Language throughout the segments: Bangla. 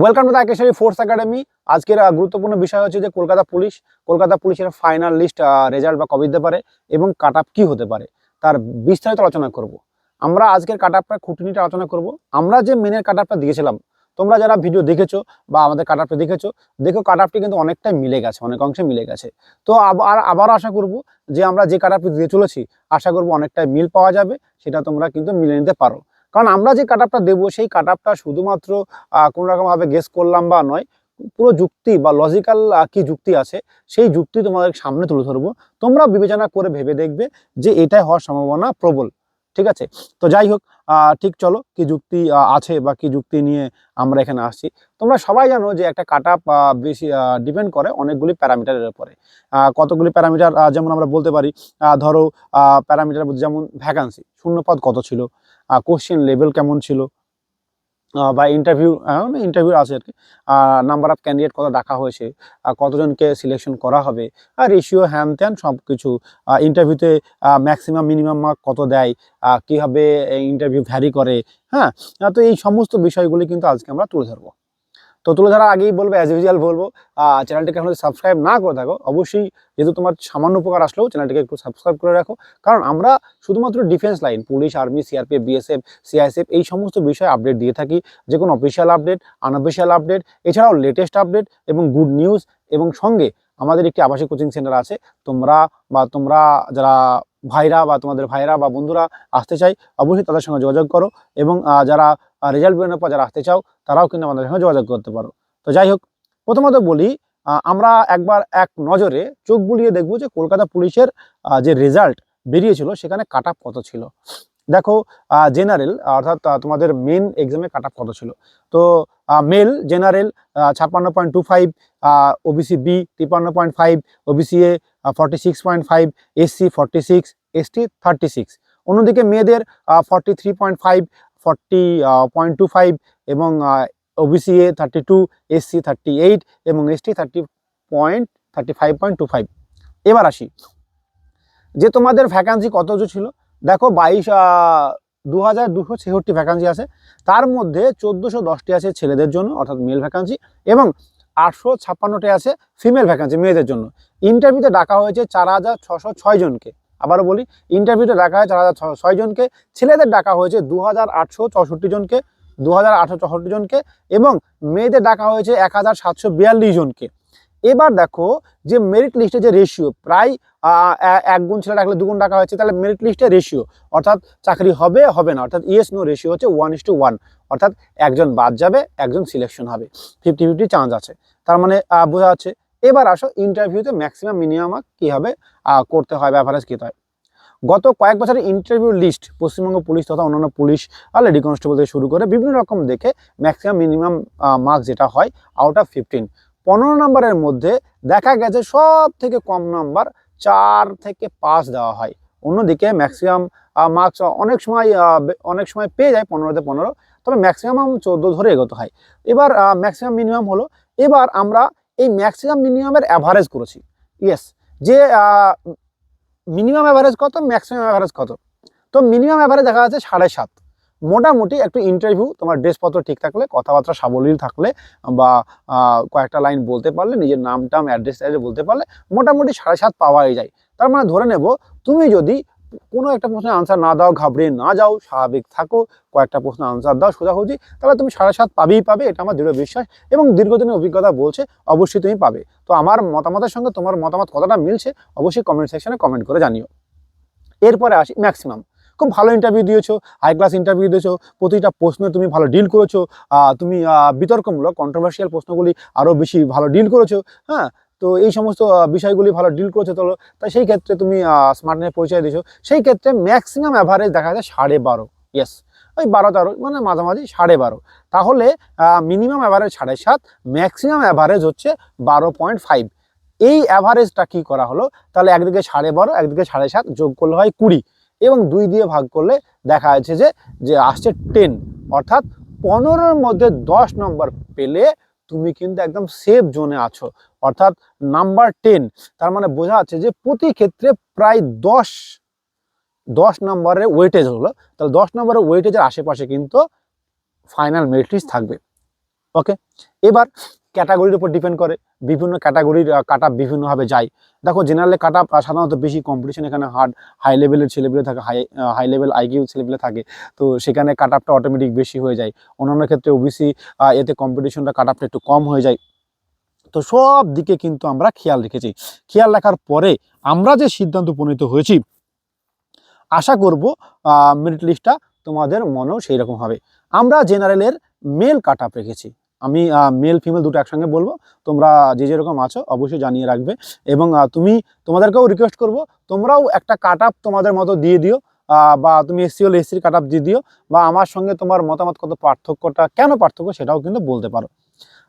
Welcome to the force academy আজকের গুরুত্বপূর্ণ বিষয় হচ্ছে যে কলকাতা পুলিশ, কলকাতা পুলিশের ফাইনাল লিস্ট রেজাল্ট বা কবে দিতে পারে এবং কাট আপ কী হতে পারে, তার বিস্তারিত আলোচনা করব। আমরা আজকের কাট আপটা খুঁটিনিটা আলোচনা করব। আমরা যে মেনের কাট আপটা দিয়েছিলাম তোমরা যারা ভিডিও দেখেছ বা আমাদের কাট আপটা দেখেছ, দেখো কাট আপটি কিন্তু অনেকটাই মিলে গেছে, অনেক অংশে মিলে গেছে। তো আবার আবারও আশা করব যে আমরা যে কাট আপটি দিয়ে চলেছি, আশা করব অনেকটাই মিল পাওয়া যাবে, সেটা তোমরা কিন্তু মিলে নিতে পারো। কারণ আমরা যে কাট আপটা দেবো, সেই কাট আপটা শুধুমাত্র কোনো রকমভাবে গেস করলাম বা নয়, পুরো যুক্তি বা লজিক্যাল কি যুক্তি আছে, সেই যুক্তি তোমাদের সামনে তুলে ধরবো। তোমরা বিবেচনা করে ভেবে দেখবে যে এটাই হওয়ার সম্ভাবনা প্রবল। ঠিক আছে? তো যাই হোক ঠিক চলো, কি যুক্তি আছে বা কি যুক্তি নিয়ে আমরা এখানে আসছি। তোমরা সবাই জানো যে একটা কাট আপ বেশি ডিপেন্ড করে অনেকগুলি প্যারামিটারের উপরে। কতগুলি প্যারামিটার যেমন আমরা বলতে পারি ধরো প্যারামিটার যেমন ভ্যাকান্সি শূন্যপদ কত ছিল? কোশ্চেন লেভেল কেমন ছিল? বা ইন্টারভিউ ইন্টারভিউ আছে আর কি। নাম্বার অফ ক্যান্ডিডেট কত ডাকা হয়েছে কতজনকে সিলেকশন করা হবে, আর রেশিও হ্যান ত্যান সব কিছু ইন্টারভিউতে ম্যাক্সিমাম মিনিমাম মার্ক কত দেয় কীভাবে ইন্টারভিউ ভ্যারি করে হ্যাঁ তো এই সমস্ত বিষয়গুলি কিন্তু আজকে আমরা তুলে ধরবো। তো তুলে ধরার আগেই বলব অ্যাজ ইউজুয়াল বলব চ্যানেলটিকে এখন সাবস্ক্রাইব না করে থাকো, অবশ্যই যেহেতু তোমার সামান্য উপকার আসলেও চ্যানেলটিকে একটু সাবস্ক্রাইব করে রাখো। কারণ আমরা শুধুমাত্র defence line police army CRPF BSF CISF এই সমস্ত বিষয়ে আপডেট দিয়ে থাকি। যে কোনো অফিসিয়াল আপডেট আনঅফিসিয়াল আপডেট এছাড়াও লেটেস্ট আপডেট এবং গুড নিউজ এবং সঙ্গে আমাদের একটি আবাসিক কোচিং সেন্টার আছে। তোমরা বা তোমরা যারা ভাইরা বা তোমাদের ভাইরা বা বন্ধুরা আসতে চাই, অবশ্যই তাদের সঙ্গে যোগাযোগ করো এবং যারা রেজাল্ট বেরোনোর পর যারা আসতে চাও, তারাও কিন্তু আমাদের সঙ্গে যোগাযোগ করতে পারো। তো যাই হোক, প্রথমত বলি আমরা একবার এক নজরে চোখ বুলিয়ে দেখব যে কলকাতা পুলিশের যে রেজাল্ট বেরিয়েছিল, সেখানে কাট কত ছিল। দেখো জেনারেল অর্থাৎ তোমাদের মেন এক্সামে কাট কত ছিল? তো মেল জেনারেল ছাপ্পান্ন point two five OBC B তিপ্পান্ন point five OBC A forty six point five SC forty six ST thirty six অন্যদিকে মেয়েদের forty three point five forty point two five এবং OBC A thirty two SC thirty eight এবং ST thirty point thirty five point two five এবার আসি। যে তোমাদের ভ্যাকান্সি কত ছিল? দেখো বাইশ দু হাজার দুশো ছেষট্টি ভ্যাকান্সি আছে। তার মধ্যে চোদ্দোশো দশটি আছে ছেলেদের জন্য, অর্থাৎ মেল ভ্যাকান্সি এবং আটশো ছাপ্পান্নটি আছে ফিমেল ভ্যাকান্সি মেয়েদের জন্য। ইন্টারভিউতে ডাকা হয়েছে চার হাজার ছশো ছয় জনকে। আবারও বলি ইন্টারভিউতে ডাকা হয় চার হাজার ছয় জনকে ছেলেদের ডাকা হয়েছে দু হাজার আটশো চৌষট্টি জনকে দু হাজার আটশো চৌষট্টি জনকে এবং মেয়েদের ডাকা হয়েছে এক হাজার সাতশো বিয়াল্লিশ জনকে। এবার দেখো যে মেরিট লিস্টে যে রেশিও প্রায় আহ, এ- এক গুণ ছেলে ডাকলে দুগুণ ডাকা হয়েছে তাহলে মেরিট লিস্টে রেশিও অর্থাৎ চাকরি হবে হবে না অর্থাৎ ইয়েস নো রেশিও হচ্ছে ওয়ান ইস টু ওয়ান অর্থাৎ একজন বাদ যাবে একজন সিলেকশন হবে। ফিফটি ফিফটি চান্স আছে। তার মানে বোঝা যাচ্ছে এবার আসো ইন্টারভিউতে ম্যাক্সিমাম মিনিমাম কীভাবে করতে হয় অ্যাভারেজ কী হয়? গত কয়েক বছরের ইন্টারভিউ লিস্ট পশ্চিমবঙ্গ পুলিশ তথা অন্যান্য পুলিশ আর লেডি কনস্টেবল থেকে শুরু করে বিভিন্ন রকম দেখে ম্যাক্সিমাম মিনিমাম মার্কস যেটা হয় আউট অফ ফিফটিন পনেরো নম্বরের মধ্যে দেখা গেছে সব থেকে কম নাম্বার চার থেকে পাঁচ দেওয়া হয়। অন্যদিকে ম্যাক্সিমাম মার্কস অনেক সময় অনেক সময় পেয়ে যায় পনেরোতে পনেরো, তবে ম্যাক্সিমাম চোদ্দ ধরে এগোতে হয়। এবার ম্যাক্সিমাম মিনিমাম হলো, এবার আমরা এই ম্যাক্সিমাম মিনিমামের অ্যাভারেজ করেছি। ইয়েস যে মিনিমাম অ্যাভারেজ কত ম্যাক্সিমাম অ্যাভারেজ কত? তো মিনিমাম অ্যাভারেজ দেখা যাচ্ছে সাড়ে সাত। মোটামুটি একটু ইন্টারভিউ তোমার ড্রেসপত্র ঠিক থাকলে, কথাবার্তা সাবলীল থাকলে, বা কয়েকটা লাইন বলতে পারলে, নিজের নাম, টাম অ্যাড্রেস বলতে পারলে, মোটামুটি সাড়ে সাত পাওয়াই যায়। তার মানে ধরে নেব, তুমি যদি কোনো একটা প্রশ্নের আনসার না দাও ঘাবড়ে না যাও, স্বাভাবিক থাকো, কয়েকটা প্রশ্নের আনসার দাও সোজাসুজি তাহলে তুমি সাড়ে সাত পাবেই পাবে, এটা আমার দৃঢ় বিশ্বাস এবং দীর্ঘদিনের অভিজ্ঞতা বলছে, অবশ্যই তুমি পাবে। তো আমার মতামতের সঙ্গে তোমার মতামত কতটা মিলছে, অবশ্যই কমেন্ট সেকশনে কমেন্ট করে জানিও। এরপরে আসি ম্যাক্সিমাম খুব ভালো ইন্টারভিউ দিয়েছ হাই ক্লাস ইন্টারভিউ দিয়েছ, প্রতিটা প্রশ্নে তুমি ভালো ডিল করেছ তুমি বিতর্কমূলক কন্ট্রোভার্সিয়াল প্রশ্নগুলি আরও বেশি ভালো ডিল করেছ হ্যাঁ? তো এই সমস্ত বিষয়গুলি ভালো ডিল করেছ, তো তাই সেই ক্ষেত্রে তুমি স্মার্টনেস পরিচয় দিয়েছ। সেই ক্ষেত্রে ম্যাক্সিমাম অ্যাভারেজ দেখা যায় সাড়ে বারো। ইয়েস ওই বারো তেরো মানে মাঝামাঝি সাড়ে বারো। তাহলে মিনিমাম অ্যাভারেজ সাড়ে সাত ম্যাক্সিমাম অ্যাভারেজ হচ্ছে বারো পয়েন্ট ফাইভ এই অ্যাভারেজটা কি করা হলো? তাহলে একদিকে সাড়ে বারো, একদিকে সাড়ে সাত যোগ করলে হয় কুড়ি। এবং দুই দিয়ে ভাগ করলে দেখা যাচ্ছে যে যে আসছে টেন অর্থাৎ পনেরোর মধ্যে দশ নম্বর পেলে তুমি কিন্তু একদম সেফ জোনে আছো। অর্থাৎ নাম্বার টেন তার মানে বোঝা যাচ্ছে যে প্রতি ক্ষেত্রে প্রায় দশ দশ নম্বরের ওয়েটেজ হলো। তাহলে দশ নম্বরের ওয়েটেজের আশেপাশে কিন্তু ফাইনাল মেরিট লিস্ট থাকবে। ওকে এবার ক্যাটাগরির উপর ডিপেন্ড করে, বিভিন্ন ক্যাটাগরির কাট আপ বিভিন্নভাবে যায়। দেখো জেনারেলে কাট আপ সাধারণত বেশি কম্পিটিশন এখানে হার্ড হাই লেভেলের ছেলেপেলে থাকে হাই হাই লেভেল আইকিউ ছেলেপেলে থাকে। তো সেখানে কাট আপটা অটোমেটিক বেশি হয়ে যায়। অন্যান্য ক্ষেত্রে ওবিসি এতে কম্পিটিশনটা কাট আপটা একটু কম হয়ে যায়। তো সব দিকে কিন্তু আমরা খেয়াল রেখেছি। খেয়াল রাখার পরে আমরা যে সিদ্ধান্ত উপনীত হয়েছি, আশা করব মেরিট লিস্টটা তোমাদের মনেও সেই রকম হবে। আমরা জেনারেলের মেল কাট আপ রেখেছি। আমি মেল ফিমেল দুটো একসঙ্গে বলব। তোমরা যে যেরকম আছো অবশ্যই জানিয়ে রাখবে। এবং তুমি, তোমাদেরকেও রিকোয়েস্ট করব, তোমরাও একটা কাট আপ তোমাদের মতো দিয়ে দিও বা তুমি এসসি হলে এসসির কাট আপ দিয়ে দিও, বা আমার সঙ্গে তোমার মতামত কত পার্থক্যটা, কেন পার্থক্য সেটাও কিন্তু বলতে পারো।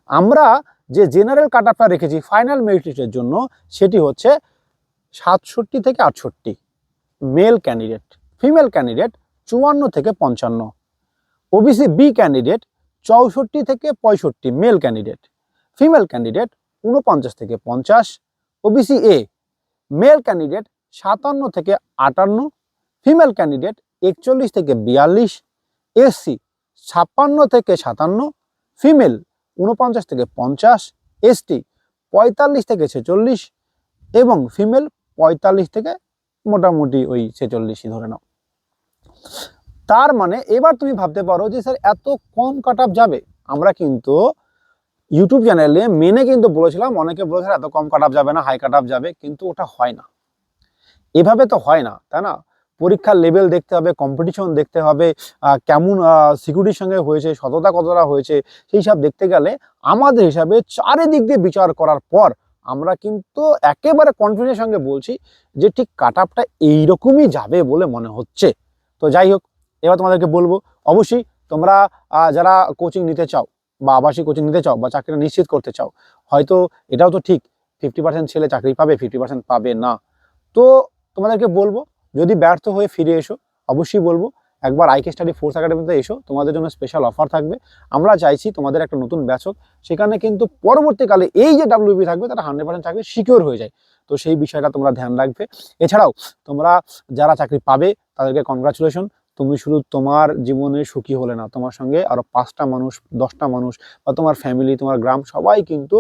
আমরা যে জেনারেল কাট আপটা রেখেছি ফাইনাল মেরিট লিস্টের জন্য, সেটি হচ্ছে সাতষট্টি থেকে আটষট্টি। মেল ক্যান্ডিডেট ফিমেল ক্যান্ডিডেট চুয়ান্ন থেকে পঞ্চান্ন। ওবিসি বি ক্যান্ডিডেট চৌষট্টি থেকে পঁয়ষট্টি মেল ক্যান্ডিডেট ফিমেল ক্যান্ডিডেট উনপঞ্চাশ থেকে পঞ্চাশ ওবিসি এ মেল ক্যান্ডিডেট সাতান্ন থেকে আটান্ন ফিমেল ক্যান্ডিডেট একচল্লিশ থেকে বিয়াল্লিশ এসসি ছাপ্পান্ন থেকে সাতান্ন ফিমেল উনপঞ্চাশ থেকে পঞ্চাশ এসটি পঁয়তাল্লিশ থেকে ছেচল্লিশ এবং ফিমেল পঁয়তাল্লিশ থেকে মোটামুটি ওই ছেচল্লিশই ধরে নাও। তার মানে এবার তুমি ভাবতে পারো যে স্যার এত কম কাট যাবে। আমরা কিন্তু ইউটিউব চ্যানেলে মেনে কিন্তু বলেছিলাম, অনেকে বলেছিল এত কম কাট যাবে না হাই কাট যাবে, কিন্তু ওটা হয় না। এভাবে তো হয় না, তাই না? পরীক্ষার লেভেল দেখতে হবে কম্পিটিশন দেখতে হবে কেমন সিকিউরিটির সঙ্গে হয়েছে, সততা কতটা হয়েছে, সেই সব দেখতে গেলে আমাদের হিসাবে চারিদিক দিয়ে বিচার করার পর আমরা কিন্তু একেবারে কনফিডেন্সের সঙ্গে বলছি যে ঠিক কাট আপটা এইরকমই যাবে বলে মনে হচ্ছে। তো যাই হোক এবার তোমাদেরকে বলব, অবশ্যই তোমরা যারা কোচিং নিতে চাও বা আবাসিক কোচিং নিতে চাও বা চাকরিটা নিশ্চিত করতে চাও, হয়তো এটাও তো ঠিক ফিফটি পার্সেন্ট ছেলে চাকরি পাবে ফিফটি পার্সেন্ট পাবে না। তো তোমাদেরকে বলব, যদি ব্যর্থ হয়ে ফিরে এসো, অবশ্যই বলব, একবার আইকে স্টাডি ফোর্স একাডেমিতে এসো, তোমাদের জন্য স্পেশাল অফার থাকবে। আমরা চাইছি তোমাদের একটা নতুন ব্যাচ হোক, সেখানে কিন্তু পরবর্তীকালে এই যে ডাব্লিউবি থাকবে, তারা হান্ড্রেড পার্সেন্ট চাকরি সিকিওর হয়ে যায়। তো সেই বিষয়টা তোমরা ধ্যান রাখবে। এছাড়াও তোমরা যারা চাকরি পাবে, তাদেরকে কনগ্রাচুলেশন তুমি শুধু তোমার জীবনে সুখী হলে না, তোমার সঙ্গে আরও পাঁচটা মানুষ, দশটা মানুষ বা তোমার ফ্যামিলি তোমার গ্রাম সবাই কিন্তু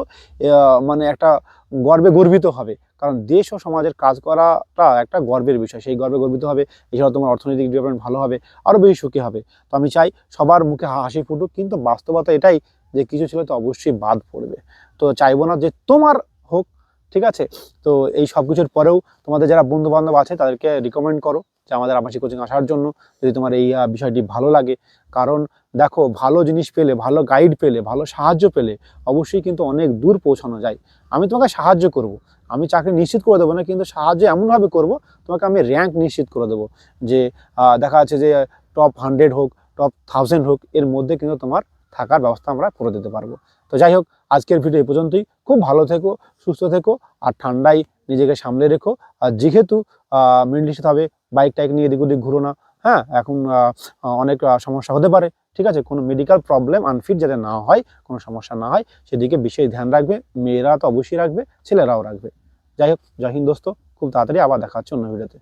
মানে একটা গর্বে গর্বিত হবে। কারণ দেশ ও সমাজের কাজ করাটা একটা গর্বের বিষয়। সেই গর্বে গর্বিত হবে, এছাড়াও তোমার অর্থনৈতিক ডেভেলপমেন্ট ভালো হবে আরও বেশি সুখী হবে। তো আমি চাই সবার মুখে হাসি ফুটুক, কিন্তু বাস্তবতা এটাই যে কিছু ছেলে তো অবশ্যই বাদ পড়বে। তো চাইব না যে তোমার হোক, ঠিক আছে? তো এই সব কিছুর পরেও তোমাদের যারা বন্ধু বান্ধব আছে তাদেরকে রিকমেন্ড করো। যে আমাদের আবাসিক কোচিং আসার জন্য যদি তোমার এই বিষয়টি ভালো লাগে। কারণ দেখো, ভালো জিনিস পেলে, ভালো গাইড পেলে, ভালো সাহায্য পেলে অবশ্যই কিন্তু অনেক দূর পৌঁছানো যায়। আমি তোমাকে সাহায্য করব। আমি চাকরি নিশ্চিত করে দেবো না, কিন্তু সাহায্য এমনভাবে করব, তোমাকে আমি র্যাঙ্ক নিশ্চিত করে দেবো যে দেখা যাচ্ছে যে টপ হান্ড্রেড হোক টপ থাউজেন্ড হোক, এর মধ্যে কিন্তু তোমার থাকার ব্যবস্থা আমরা করে দিতে পারব। তো যাই হোক, আজকের ভিডিও এই পর্যন্তই। খুব ভালো থেকো, সুস্থ থেকো, আর ঠান্ডায় নিজেকে সামলে রেখো। আর যেহেতু ইস্টে হবে বাইক টাইক নিয়ে এদিক ওদিক ঘুরো না। হ্যাঁ এখন অনেক সমস্যা হতে পারে। ঠিক আছে, কোনো মেডিকেল প্রবলেম আনফিট যাতে না হয়, কোনো সমস্যা না হয়, সেদিকে বিশেষ ধ্যান রাখবে। মেয়েরা তো অবশ্যই রাখবে, ছেলেরাও রাখবে। যাই হোক, জয় হিন্দ দোস্ত, খুব তাড়াতাড়ি আবার দেখা হচ্ছে অন্য ভিডিওতে